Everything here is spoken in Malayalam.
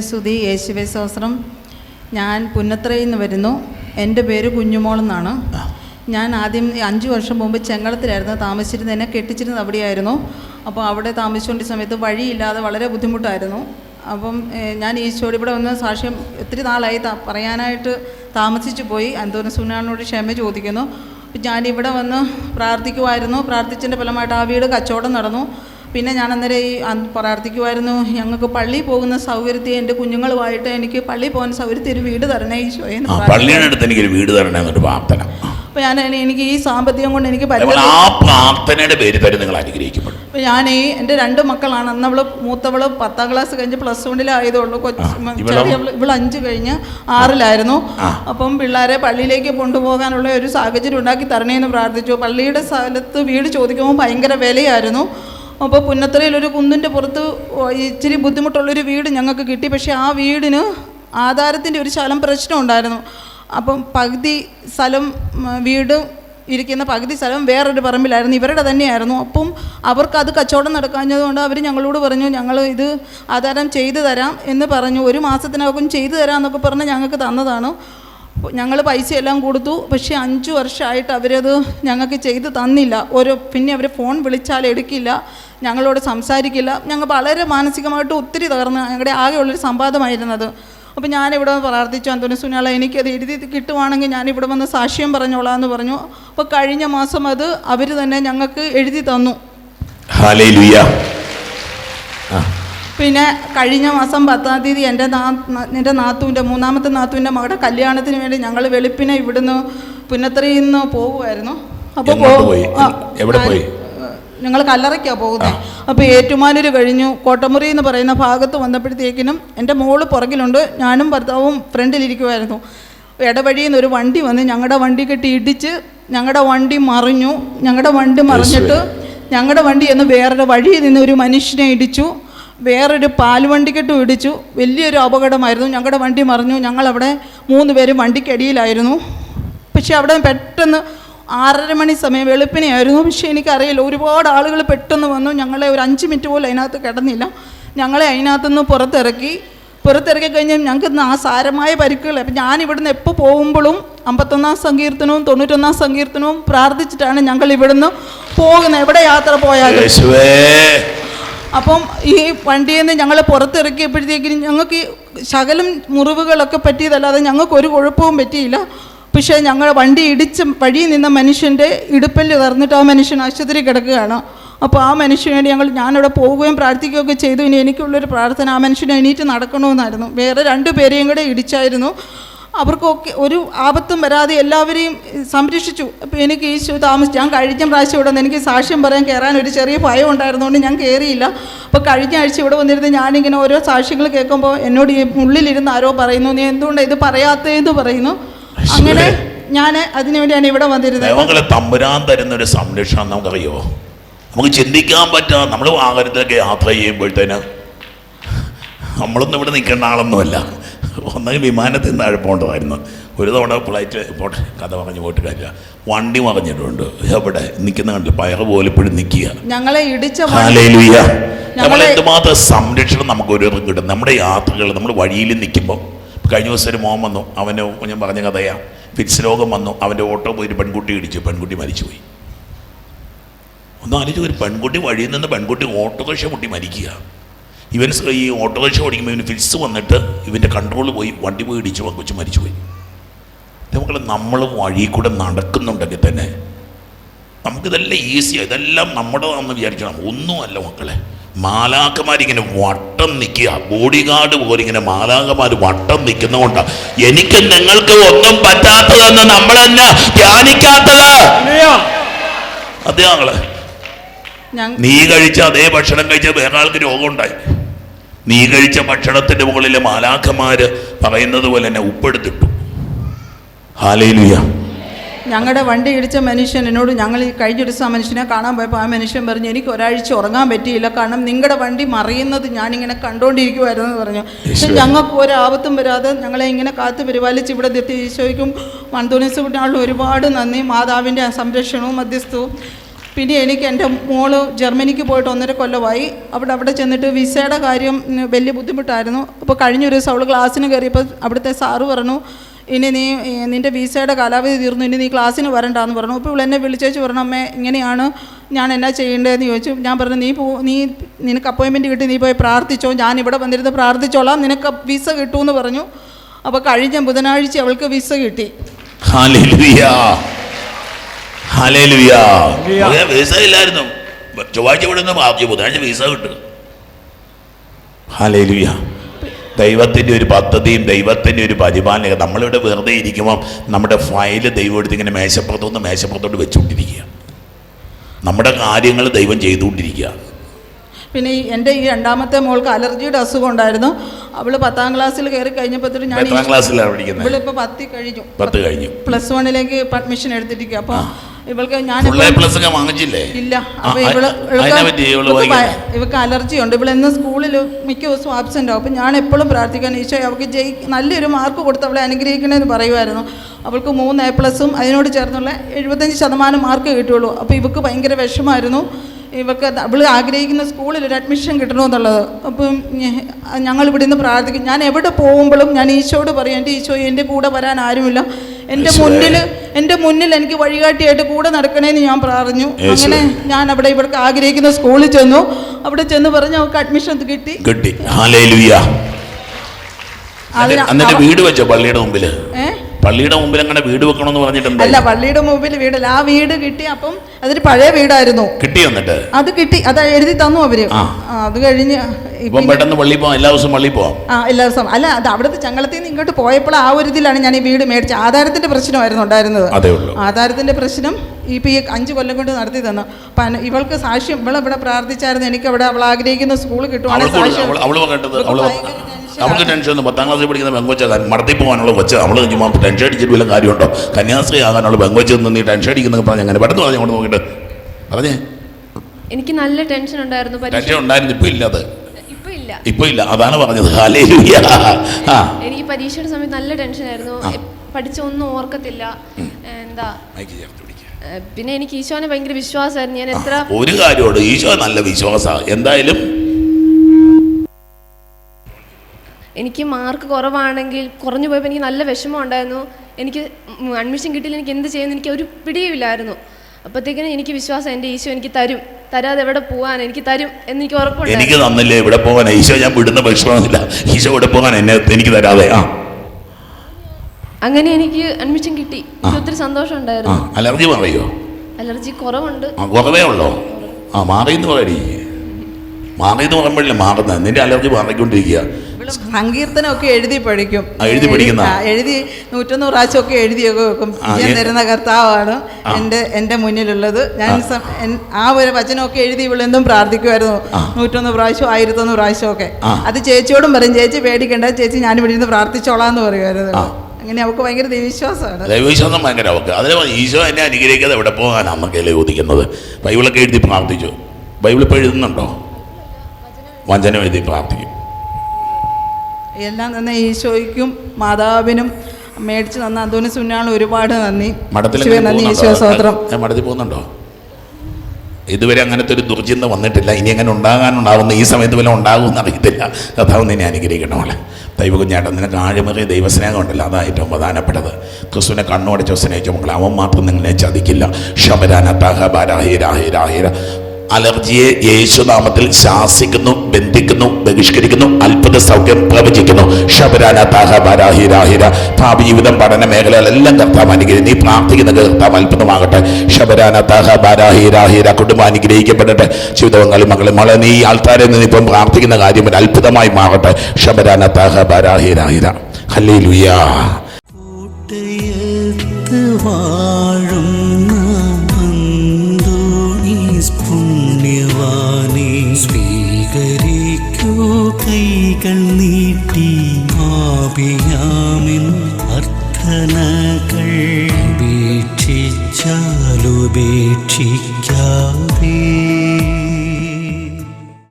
സ്തുതി യേശുവേ സഹസ്രം. ഞാൻ പുന്നത്രയിൽ നിന്ന് വരുന്നു. എന്റെ പേര് കുഞ്ഞുമോൾ എന്നാണ്. ഞാൻ ആദ്യം അഞ്ച് വർഷം മുമ്പ് ചെങ്ങളത്തിലായിരുന്നു താമസിച്ചിരുന്നത് എന്നെ കെട്ടിച്ചിരുന്നത് അവിടെയായിരുന്നു. അപ്പോൾ അവിടെ താമസിച്ചുകൊണ്ട സമയത്ത് വഴിയില്ലാതെ വളരെ ബുദ്ധിമുട്ടായിരുന്നു. അപ്പം ഞാൻ ഈശോട് ഇവിടെ വന്ന് സാക്ഷ്യം ഒത്തിരി നാളായി പറയാനായിട്ട് താമസിച്ചു പോയി. അന്തോന സുനാളിനോട് ക്ഷമ ചോദിക്കുന്നു. ഞാൻ ഞാനിവിടെ വന്ന് പ്രാർത്ഥിക്കുമായിരുന്നു പ്രാർത്ഥിച്ചതിന്റെ ഫലമായിട്ട് ആ വീട് കച്ചവടം നടന്നു. പിന്നെ ഞാൻ അന്നേരം ഈ പ്രാർത്ഥിക്കുമായിരുന്നു ഞങ്ങൾക്ക് പള്ളി പോകുന്ന സൗകര്യത്തിൽ എന്റെ കുഞ്ഞുങ്ങളുമായിട്ട് എനിക്ക് പള്ളി പോകുന്ന സൗകര്യത്തിൽ ഒരു വീട് തരണേ ഈശോയെ. പള്ളിയുടെ എനിക്കൊരു വീട് തരണമെന്നൊരു പ്രാർത്ഥന അപ്പോൾ ഞാൻ എനിക്ക് ഈ സാമ്പത്തികം കൊണ്ട് എനിക്ക് ആ പ്രാർത്ഥനയുടെ പേര് നിങ്ങൾ അനുഗ്രഹിക്കപ്പെടും അപ്പോൾ ഞാൻ ഈ എന്റെ രണ്ട് മക്കളാണ് അന്ന് അവൾ മൂത്തവൾ പത്താം ക്ലാസ് കഴിഞ്ഞ് പ്ലസ് വണ്ണിലായതുള്ളൂ കൊച്ചു ആ, ഇവളോ? ഇവൾ അഞ്ച് കഴിഞ്ഞ് ആറിലായിരുന്നു. അപ്പം പിള്ളേരെ പള്ളിയിലേക്ക് കൊണ്ടുപോകാനുള്ള ഒരു സാഹചര്യം ഉണ്ടാക്കി തരണേന്ന് പ്രാർത്ഥിച്ചു പള്ളിയുടെ സ്ഥലത്ത് വീട് ചോദിക്കുമ്പോൾ ഭയങ്കര വിലയായിരുന്നു അപ്പോൾ പുന്നത്തറയിൽ ഒരു കുന്നിന്റെ പുറത്ത് ഇച്ചിരി ബുദ്ധിമുട്ടുള്ളൊരു വീട് ഞങ്ങൾക്ക് കിട്ടി. പക്ഷേ ആ വീടിന് ആധാരത്തിന്റെ ഒരു ശലം പ്രശ്നം ഉണ്ടായിരുന്നു. അപ്പം പകുതി സ്ഥലം വീട് ഇരിക്കുന്ന പകുതി സ്ഥലം വേറൊരു പറമ്പിലായിരുന്നു. ഇവരുടെ തന്നെയായിരുന്നു. അപ്പം അവർക്ക് അത് കച്ചവടം നടക്കാഞ്ഞതുകൊണ്ട് അവർ ഞങ്ങളോട് പറഞ്ഞു ഞങ്ങൾ ഇത് ആധാരം ചെയ്തു തരാം എന്ന് പറഞ്ഞു. ഒരു മാസത്തിനകം ചെയ്തു തരാം എന്നൊക്കെ പറഞ്ഞ് ഞങ്ങൾക്ക് തന്നതാണ്. ഞങ്ങൾ പൈസ എല്ലാം കൊടുത്തു. പക്ഷേ അഞ്ച് വർഷമായിട്ട് അവരത് ഞങ്ങൾക്ക് ചെയ്ത് തന്നില്ല. ഓരോ പിന്നെ അവർ ഫോൺ വിളിച്ചാൽ എടുക്കില്ല. ഞങ്ങളോട് സംസാരിക്കില്ല. ഞങ്ങൾ വളരെ മാനസികമായിട്ട് ഒത്തിരി തകർന്ന് ഞങ്ങളുടെ ആകെയുള്ളൊരു സമ്പാദമായിരുന്നത് അപ്പോൾ ഞാനിവിടെ പ്രാർത്ഥിച്ചു അന്തോണി സുനാള എനിക്കത് എഴുതി കിട്ടുവാണെങ്കിൽ ഞാനിവിടെ വന്ന് സാക്ഷ്യം പറഞ്ഞോളാം എന്ന് പറഞ്ഞു. അപ്പോൾ കഴിഞ്ഞ മാസം അത് അവർ തന്നെ ഞങ്ങൾക്ക് എഴുതി തന്നു. ഹാലേലുയ്യ ആ. പിന്നെ കഴിഞ്ഞ മാസം പത്താം തീയതി എന്റെ നാ എന്റെ നാത്തൂന്റെ മൂന്നാമത്തെ നാത്തൂന്റെ മകളുടെ കല്യാണത്തിന് വേണ്ടി ഞങ്ങൾ വെളുപ്പിനെ ഇവിടുന്ന് പുന്നത്തറയിൽ നിന്ന് പോകുമായിരുന്നു അപ്പോൾ പോയി? ഞങ്ങൾ കല്ലറയ്ക്കാണ് പോകുന്നത് അപ്പോൾ ഏറ്റുമാനൂർ കഴിഞ്ഞു. കോട്ടമുറി എന്ന് പറയുന്ന ഭാഗത്ത് വന്നപ്പോഴത്തേക്കിനും എന്റെ മോൾ പുറകിലുണ്ട്. ഞാനും ഭർത്താവും ഫ്രണ്ടിലിരിക്കുമായിരുന്നു ഇടവഴിയിൽ നിന്ന് ഒരു വണ്ടി വന്ന് ഞങ്ങളുടെ വണ്ടി കെട്ടി ഇടിച്ച് ഞങ്ങളുടെ വണ്ടി മറിഞ്ഞു. ഞങ്ങളുടെ വണ്ടി മറിഞ്ഞിട്ട് ഞങ്ങളുടെ വണ്ടി എന്ന് വേറൊരു വഴിയിൽ നിന്ന് ഒരു മനുഷ്യനെ ഇടിച്ചു. വേറൊരു പാൽവണ്ടിക്കെട്ടും ഇടിച്ചു വലിയൊരു അപകടമായിരുന്നു. ഞങ്ങളുടെ വണ്ടി മറിഞ്ഞു. ഞങ്ങളവിടെ മൂന്ന് പേരും വണ്ടിക്കടിയിലായിരുന്നു. പക്ഷേ അവിടെ പെട്ടെന്ന് ആറര മണി സമയം വെളുപ്പിനെയായിരുന്നു. പക്ഷേ എനിക്കറിയില്ല. ഒരുപാട് ആളുകൾ പെട്ടെന്ന് വന്നു. ഞങ്ങളെ ഒരു അഞ്ച് മിനിറ്റ് പോലും അതിനകത്ത് കിടന്നില്ല. ഞങ്ങളെ അതിനകത്തുനിന്ന് പുറത്തിറക്കി. പുറത്തിറക്കി കഴിഞ്ഞാൽ ഞങ്ങൾക്ക് ആ സാരമായ പരിക്കുകൾ അപ്പം ഞാൻ ഇവിടുന്ന് എപ്പോൾ പോകുമ്പോഴും അമ്പത്തൊന്നാം സങ്കീർത്തനവും തൊണ്ണൂറ്റൊന്നാം സങ്കീർത്തനവും പ്രാർത്ഥിച്ചിട്ടാണ് ഞങ്ങൾ ഇവിടുന്ന് പോകുന്നത്. എവിടെ യാത്ര പോയാലും? അപ്പം ഈ വണ്ടിയിൽ നിന്ന് ഞങ്ങൾ പുറത്തിറക്കിയപ്പോഴത്തേക്കിനും ഞങ്ങൾക്ക് ഈ ശകലം മുറിവുകളൊക്കെ പറ്റിയതല്ലാതെ ഞങ്ങൾക്ക് ഒരു കുഴപ്പവും പറ്റിയില്ല. പക്ഷേ ഞങ്ങൾ വണ്ടി ഇടിച്ച് വഴിയിൽ നിന്ന മനുഷ്യന്റെ ഇടുപ്പല്ല് തറന്നിട്ട് ആ മനുഷ്യൻ ആശുപത്രി കിടക്കുകയാണ്. അപ്പോൾ ആ മനുഷ്യന് വേണ്ടി ഞങ്ങൾ ഞാനിവിടെ പോവുകയും പ്രാർത്ഥിക്കുകയൊക്കെ ചെയ്തു. ഇനി എനിക്കുള്ളൊരു പ്രാർത്ഥന ആ മനുഷ്യനെ എണീറ്റ് നടക്കണമെന്നായിരുന്നു. വേറെ രണ്ടു പേരെയും കൂടെ ഇടിച്ചായിരുന്നു. അവർക്കൊക്കെ ഒരു ആപത്തും വരാതെ എല്ലാവരെയും സംരക്ഷിച്ചു. എനിക്ക് ഈശോ താമസിച്ചു ഞാൻ കഴിഞ്ഞ പ്രാവശ്യം ഇവിടെ വന്ന് എനിക്ക് സാക്ഷ്യം പറയാൻ കയറാൻ ഒരു ചെറിയ ഭയം ഉണ്ടായിരുന്നുകൊണ്ട് ഞാൻ കയറിയില്ല അപ്പോൾ കഴിഞ്ഞ ആഴ്ച ഇവിടെ വന്നിരുന്ന് ഞാനിങ്ങനെ ഓരോ സാക്ഷ്യങ്ങൾ കേൾക്കുമ്പോൾ എന്നോട് ഈ ഉള്ളിലിരുന്ന് ആരോ പറയുന്നു നീ എന്തുകൊണ്ട് ഇത് പറയാത്തതെന്ന് പറയുന്നു? അങ്ങനെ ഞാൻ അതിനുവേണ്ടിയാണ് ഇവിടെ വന്നിരുന്നത്. ദൈവങ്ങളെ തമ്പുരാൻ തരുന്ന ഒരു സംരക്ഷണം നമുക്കറിയോ? നമുക്ക് ചിന്തിക്കാൻ പറ്റാ നമ്മൾ വാഹനത്തിലൊക്കെ യാത്ര ചെയ്യുമ്പോഴത്തേന് നമ്മളൊന്നും ഇവിടെ നിൽക്കേണ്ട ആളൊന്നുമല്ല. ഒന്നെങ്കിൽ വിമാനത്തിൽ നിന്ന് അഴപ്പുണ്ടായിരുന്നു ഒരു തവണ ഫ്ലൈറ്റ് പോട്ടെ കഥ പറഞ്ഞു പോയിട്ട് കാര്യമില്ല. വണ്ടി മറിഞ്ഞിട്ടുണ്ട്. എവിടെ? നിൽക്കുന്ന കണ്ടില്ല? പയറ് പോലെ ഇപ്പോഴും നിൽക്കുക ഞങ്ങളെ ഇടിച്ച നമ്മൾ എന്തുമാത്രം സംരക്ഷണം നമുക്ക് ഒരു കിട്ടും. നമ്മുടെ യാത്രകൾ നമ്മൾ വഴിയിൽ നിൽക്കുമ്പോൾ കഴിഞ്ഞ ദിവസം ഒരു മോൻ വന്നു. അവന് ഞാൻ പറഞ്ഞ കഥയാ. ഫിറ്റ്സ് രോഗം വന്നു. അവന്റെ ഓട്ടോ പോയി ഒരു പെൺകുട്ടി ഇടിച്ചു. പെൺകുട്ടി മരിച്ചുപോയി. ഒന്ന് ആലോചിച്ച് ഒരു പെൺകുട്ടി വഴിയിൽ നിന്ന് പെൺകുട്ടി ഓട്ടോറിക്ഷ മുട്ടി മരിക്കുക. ഇവൻ ഈ ഓട്ടോറിക്ഷ ഓടിക്കുമ്പോൾ ഇവന് ഫിറ്റ്സ് വന്നിട്ട് ഇവന്റെ കൺട്രോൾ പോയി വണ്ടി പോയി ഇടിച്ചു കൊച്ചു മരിച്ചുപോയി. നമുക്ക് നമ്മൾ വഴി കൂടെ നടക്കുന്നുണ്ടെങ്കിൽ തന്നെ നമുക്കിതെല്ലാം ഈസിയാണ് ഇതെല്ലാം നമ്മുടേതാണെന്ന് വിചാരിക്കണം. ഒന്നുമല്ല മക്കളെ മാലാക്കന്മാരിങ്ങനെ വട്ടം നിൽക്കുക. ബോഡി ഗാർഡ് പോലെ ഇങ്ങനെ മാലാക്കന്മാർ വട്ടം നിൽക്കുന്നതുകൊണ്ട്. എനിക്ക് നിങ്ങൾക്ക് ഒന്നും പറ്റാത്തതെന്ന് നമ്മൾ തന്നെ ധ്യാനിക്കാത്തത് ഞങ്ങ- നീ കഴിച്ച അതേ ഭക്ഷണം കഴിച്ച വേറെ ആൾക്ക് രോഗമുണ്ടായി. നീ കഴിച്ച ഭക്ഷണത്തിന്റെ മുകളിലെ മാലാഖമാര് പറയുന്നത് പോലെ തന്നെ ഉപ്പെടുത്തിട്ടു. ഹാലേലുയ. ഞങ്ങളുടെ വണ്ടി ഇടിച്ച മനുഷ്യൻ എന്നോട് ഞങ്ങൾ ഈ കഴിഞ്ഞ ദിവസം ആ മനുഷ്യനെ കാണാൻ പോയപ്പോൾ ആ മനുഷ്യൻ പറഞ്ഞു എനിക്ക് ഒരാഴ്ച ഉറങ്ങാൻ പറ്റിയില്ല. കാരണം നിങ്ങളുടെ വണ്ടി മറിയുന്നത് ഞാനിങ്ങനെ കണ്ടുകൊണ്ടിരിക്കുമായിരുന്നു എന്ന് പറഞ്ഞു. പക്ഷെ. ഞങ്ങൾക്ക് ഒരാപത്തും വരാതെ ഞങ്ങളെ ഇങ്ങനെ കാത്തു പരിപാലിച്ച് ഇവിടെ ഈശോയ്ക്കും മന്തോണിസ് കുട്ടികളിലും ഒരുപാട് നന്ദി. മാതാവിന്റെ സംരക്ഷണവും മധ്യസ്ഥവും. പിന്നെ എനിക്ക് എന്റെ മോൾ ജർമ്മനിക്ക് പോയിട്ട് ഒന്നര കൊല്ലമായി. അവിടെ അവിടെ ചെന്നിട്ട് വിസയുടെ കാര്യം വലിയ ബുദ്ധിമുട്ടായിരുന്നു. അപ്പോൾ കഴിഞ്ഞൊരു ദിവസം അവൾ ക്ലാസ്സിന് കയറിയപ്പോൾ അവിടുത്തെ സാറ് പറഞ്ഞു ഇനി നീ നിന്റെ വിസയുടെ കാലാവധി തീർന്നു ഇനി നീ ക്ലാസ്സിന് വരണ്ടാന്ന് പറഞ്ഞു. അപ്പോൾ ഇവിടെ എന്നെ വിളിച്ചേച്ച് പറഞ്ഞു അമ്മേ ഇങ്ങനെയാണ് ഞാൻ എന്നാ ചെയ്യേണ്ടതെന്ന് ചോദിച്ചു. ഞാൻ പറഞ്ഞു നീ പോ നീ നിനക്ക് അപ്പോയിൻമെന്റ് കിട്ടി നീ പോയി പ്രാർത്ഥിച്ചോ. ഞാൻ ഇവിടെ വന്നിരുന്ന് പ്രാർത്ഥിച്ചോളാം. നിനക്ക് വിസ കിട്ടുമെന്ന് പറഞ്ഞു. അപ്പോൾ കഴിഞ്ഞ ബുധനാഴ്ച അവൾക്ക് വിസ കിട്ടി. ഹല്ലേലൂയ. വിസ ഇല്ലായിരുന്നു. ചൊവ്വാഴ്ച വിടുന്ന ബുധനാഴ്ച വിസ കിട്ടും. ഹാലേലുയ ദൈവത്തിന്റെ ഒരു പദ്ധതിയും ദൈവത്തിന്റെ ഒരു പരിപാലന നമ്മളിവിടെ വെറുതെ ഇരിക്കുമ്പോൾ നമ്മുടെ ഫയൽ ദൈവം എടുത്ത് ഇങ്ങനെ മേശപ്പുറത്തുനിന്ന് മേശപ്പുറത്തോട്ട് വെച്ചുകൊണ്ടിരിക്കുക നമ്മുടെ കാര്യങ്ങൾ ദൈവം ചെയ്തുകൊണ്ടിരിക്കുക. പിന്നെ ഈ എന്റെ ഈ രണ്ടാമത്തെ മോൾക്ക് അലർജിയുടെ അസുഖം ഉണ്ടായിരുന്നു. അവൾ പത്താം ക്ലാസ്സിൽ കയറി കഴിഞ്ഞപ്പോഴത്തേക്കും ഞാൻ എത്രാം ക്ലാസ്സിലാണ് പഠിക്കുന്നത്. ഇവളിപ്പോൾ പത്തി കഴിഞ്ഞു. പത്ത് കഴിഞ്ഞു. പ്ലസ് വണ്ണിലേക്ക് അഡ്മിഷൻ എടുത്തിരിക്കുക അപ്പോൾ ഇവൾക്ക് ഞാൻ വാങ്ങിച്ചില്ലേ? ഇല്ല. ഇവൾക്ക് അലർജി ഉണ്ട്. ഇവൾ എന്ന് സ്കൂളിൽ മിക്ക ദിവസവും ആബ്സെന്റ് ആവും അപ്പോൾ ഞാൻ എപ്പോഴും പ്രാർത്ഥിക്കാൻ ഈശോ അവൾക്ക് ജയി നല്ലൊരു മാർക്ക് കൊടുത്ത് അവളെ അനുഗ്രഹിക്കണമെന്ന് പറയുമായിരുന്നു. അവൾക്ക് മൂന്ന് എ പ്ലസും അതിനോട് ചേർന്നുള്ള എഴുപത്തഞ്ച് ശതമാനം മാർക്ക് കിട്ടുള്ളൂ അപ്പോൾ ഇവക്ക് ഭയങ്കര വിഷമായിരുന്നു. ഇവക്ക് അവൾ ആഗ്രഹിക്കുന്ന സ്കൂളിൽ ഒരു അഡ്മിഷൻ കിട്ടണമെന്നുള്ളത് അപ്പം ഞങ്ങൾ ഇവിടെ നിന്ന് പ്രാർത്ഥിക്കും. ഞാൻ എവിടെ പോകുമ്പോഴും ഞാൻ ഈശോയോട് പറയും എന്റെ ഈശോ എന്റെ കൂടെ വരാൻ ആരുമില്ല. എന്റെ യേശുവേ. മുന്നിൽ എന്റെ മുന്നിൽ എനിക്ക് വഴികാട്ടിയായിട്ട് കൂടെ നടക്കണേന്ന് ഞാൻ പറഞ്ഞു അങ്ങനെ ഞാൻ അവിടെ ഇവർക്ക് ആഗ്രഹിക്കുന്ന സ്കൂളിൽ ചെന്നു. അവിടെ ചെന്ന് പറഞ്ഞു അവർക്ക് അഡ്മിഷൻ കിട്ടി. കിട്ടി. എന്നിട്ട് വീട് വെച്ചോ പള്ളിയുടെ മുമ്പിൽ ഏ? പള്ളിയുടെ മുമ്പിൽ അങ്ങനെ വീട് വെക്കണമെന്ന് പറഞ്ഞിട്ടുണ്ട്? അല്ല പള്ളിയുടെ മുമ്പിൽ വീടല്ല ആ വീട് കിട്ടി അപ്പം അതൊരു പഴയ വീടായിരുന്നു. കിട്ടി വന്നിട്ട് അത് കിട്ടി. അത് എഴുതി തന്നു അവർ. അത് കഴിഞ്ഞ് ഇപ്പം പെട്ടെന്ന് പള്ളി പോവാം എല്ലാ ദിവസവും പള്ളി പോവാം. ആ എല്ലാ ദിവസവും. അല്ല അത് അവിടുത്തെ ചങ്ങളത്തിൽ നിന്ന് ഇങ്ങോട്ട് പോയപ്പോൾ ആ ഒരു ഇതിലാണ് ഞാൻ ഈ വീട് മേടിച്ചത്. ആധാരത്തിന്റെ പ്രശ്നമായിരുന്നു ഉണ്ടായിരുന്നത്. അതേ ഉള്ളൂ. ആധാരത്തിന്റെ പ്രശ്നം ഇപ്പം ഈ അഞ്ച് കൊല്ലം കൊണ്ട് നടത്തി തന്നു. അപ്പം ഇവൾക്ക് സാക്ഷ്യം ഇവളെ ഇവിടെ പ്രാർത്ഥിച്ചായിരുന്നു. എനിക്ക് അവിടെ അവൾ ആഗ്രഹിക്കുന്ന സ്കൂൾ കിട്ടുവാണെങ്കിൽ സാക്ഷ്യം അവൾ. അവൾക്ക് ടെൻഷൻ ഒന്നും പത്താം ക്ലാസ്സിൽ പഠിക്കുന്ന പെങ്കൊച്ച മടത്തി പോകാനുള്ള കൊച്ച. നമ്മൾ ചുമ്മാ ടെൻഷൻ അടിച്ചിട്ട് വല്ല കാര്യമുണ്ടോ? കന്യാസ്ത്രീ ആകാനുള്ള പെങ്കൊച്ച നിന്ന് നീ ടെൻഷൻ അടിക്കുന്ന പറഞ്ഞ് അങ്ങനെ പെട്ടെന്ന് പറഞ്ഞു കൊണ്ട് നോക്കിയിട്ട്. പറഞ്ഞേ? എനിക്ക് നല്ല ടെൻഷൻ ഉണ്ടായിരുന്നു. ടെൻഷൻ ഉണ്ടായിരുന്നു. ഇപ്പൊ ഇല്ല അത്. ഇപ്പൊ ഇല്ല. അതാണ് പറഞ്ഞത്. എനിക്ക് പരീക്ഷയുടെ സമയത്ത് നല്ല ടെൻഷൻ ആയിരുന്നു. പഠിച്ച ഒന്നും ഓർക്കത്തില്ല. എന്താ. പിന്നെ എനിക്ക് ഈശോനെ ഭയങ്കര വിശ്വാസമായിരുന്നു. ഞാൻ എത്ര ഒരു കാര്യമുണ്ട്. ഈശോ നല്ല വിശ്വാസ എന്തായാലും എനിക്ക് മാർക്ക് കുറവാണെങ്കിൽ കുറഞ്ഞു പോയപ്പോൾ എനിക്ക് നല്ല വിഷമം ഉണ്ടായിരുന്നു. എനിക്ക് അഡ്മിഷൻ കിട്ടിയില്ല എനിക്ക് എന്ത് ചെയ്യുന്നു എനിക്ക് ഒരു പിടിയുമില്ലായിരുന്നു. അപ്പോഴത്തേക്കിനും എനിക്ക് വിശ്വാസം എന്റെ ഈശോ എനിക്ക് തരും. തരാതെ എവിടെ പോകാൻ എനിക്ക് തരും എന്ന് എനിക്ക് എനിക്ക് ഉറപ്പുണ്ടായിരുന്നു തന്നില്ലേ ഇവിടെ പോകാൻ ഈശോ ഞാൻ വിടുന്ന വിഷമമില്ല ഈശോ ഇവിടെ പോകാൻ എന്നെ എനിക്ക് തരാതെ. ആ. അങ്ങനെ എനിക്ക് അഡ്മിഷൻ കിട്ടി. എനിക്ക് ഒത്തിരി സന്തോഷം ഉണ്ടായിരുന്നു. അലർജി പറയോ അലർജി കുറവുണ്ട്. കുറവേ ഉള്ളോ? ആ മാറിയെന്ന് പറയണേ മാറിയെന്ന് പറയുമ്പോഴല്ലേ മാറുന്നത്. നിന്റെ അലർജി മാറിക്കൊണ്ടിരിക്കുക. ഇവൾ സങ്കീർത്തനമൊക്കെ എഴുതി പഠിക്കും. എഴുതി പഠിക്കുന്ന? എഴുതി നൂറ്റൊന്ന് പ്രാവശ്യമൊക്കെ എഴുതിയൊക്കെ വെക്കും. ഞാൻ തരുന്ന കർത്താവാണ് എന്റെ എന്റെ എന്റെ മുന്നിലുള്ളത്. ഞാൻ ആ. ഒരു വചനമൊക്കെ എഴുതി ഇവളെന്തും പ്രാർത്ഥിക്കുമായിരുന്നു. നൂറ്റൊന്ന് പ്രാവശ്യം ആയിരത്തൊന്ന് പ്രാവശ്യമൊക്കെ. ഒക്കെ അത് ചേച്ചിയോടും പറയും ചേച്ചി പേടിക്കണ്ട ചേച്ചി ഞാൻ ഇവിടെ നിന്ന് പ്രാർത്ഥിച്ചോളാം എന്ന് പറയുമായിരുന്നു അങ്ങനെ അവൾക്ക് ഭയങ്കര ദൈവവിശ്വാസമാണ്. ദൈവവിശ്വാസം ഭയങ്കര അവർക്ക് അതിന് ഈശോ എന്നെ അനുഗ്രഹിക്കാതെ എവിടെ പോകാനാന്നൊക്കെയല്ലേ ചോദിക്കുന്നത്? ബൈബിളൊക്കെ എഴുതി പ്രാർത്ഥിച്ചു? ബൈബിൾ ഇപ്പോൾ എഴുതുന്നുണ്ടോ? വചനം എഴുതി പ്രാർത്ഥിക്കും. എല്ലാം തന്നെ ഈശോയ്ക്കും മാതാവിനും മേടിച്ച് തന്ന അന്തോണി സുന്നാണ് ഒരുപാട് നന്ദി. നന്ദി ഈശോ സ്തോത്രം. ഞാൻ മഠത്തിൽ പോകുന്നുണ്ടോ? ഇതുവരെ അങ്ങനത്തെ ഒരു ദുർചിന്ത വന്നിട്ടില്ല. ഇനി അങ്ങനെ ഉണ്ടാകാനുണ്ടാവുന്ന ഈ സമയത്ത് വല്ല ഉണ്ടാകുമെന്ന് അറിയത്തില്ല. കഥാവ് നിന്നെ അനുഗ്രഹിക്കണമല്ലേ ദൈവ കുഞ്ഞാട്ടം നിനക്ക് ആഴമേറിയ ദൈവസ്നേഹം ഉണ്ടല്ലോ. അതാണ് ഏറ്റവും പ്രധാനപ്പെട്ടത്. ക്രിസ്തുവിനെ കണ്ണോടച്ചോ സ്നേഹിച്ചോ മക്കളെ അവൻ മാത്രം നിങ്ങളെ ചതിക്കില്ല. ശബരാന തഹ ബാരാഹിരാഹിരാഹിര അലർജിയെ യേശുനാമത്തിൽ ശാസിക്കുന്നു ബന്ധിക്കുന്നു ബഹിഷ്കരിക്കുന്നു അത്ഭുത സൗഖ്യം പ്രവചിക്കുന്നു. ശബരാന ബാരാഹി രാഹിര ഭാവി ജീവിതം പഠന മേഖലകളെല്ലാം കർത്താവ് അനുഗ്രഹിക്കും. നീ പ്രാർത്ഥിക്കുന്ന കർത്താവ് അത്ഭുതമാകട്ടെ. ശബരാന തഹ ബാരാഹിരാഹിര കുടുംബം അനുഗ്രഹിക്കപ്പെടട്ടെ. ജീവിതങ്ങളും മകളും മകളെ നീ ആൾക്കാരെ നിന്ന് ഇപ്പം പ്രാർത്ഥിക്കുന്ന കാര്യം ഒരു അത്ഭുതമായി മാറട്ടെ. ശബരാന തഹ ബാരാഹിരാഹിര ഹല്ലേ ലുയാ കൂട്ടയത്ത് കൈകൾ നീട്ടി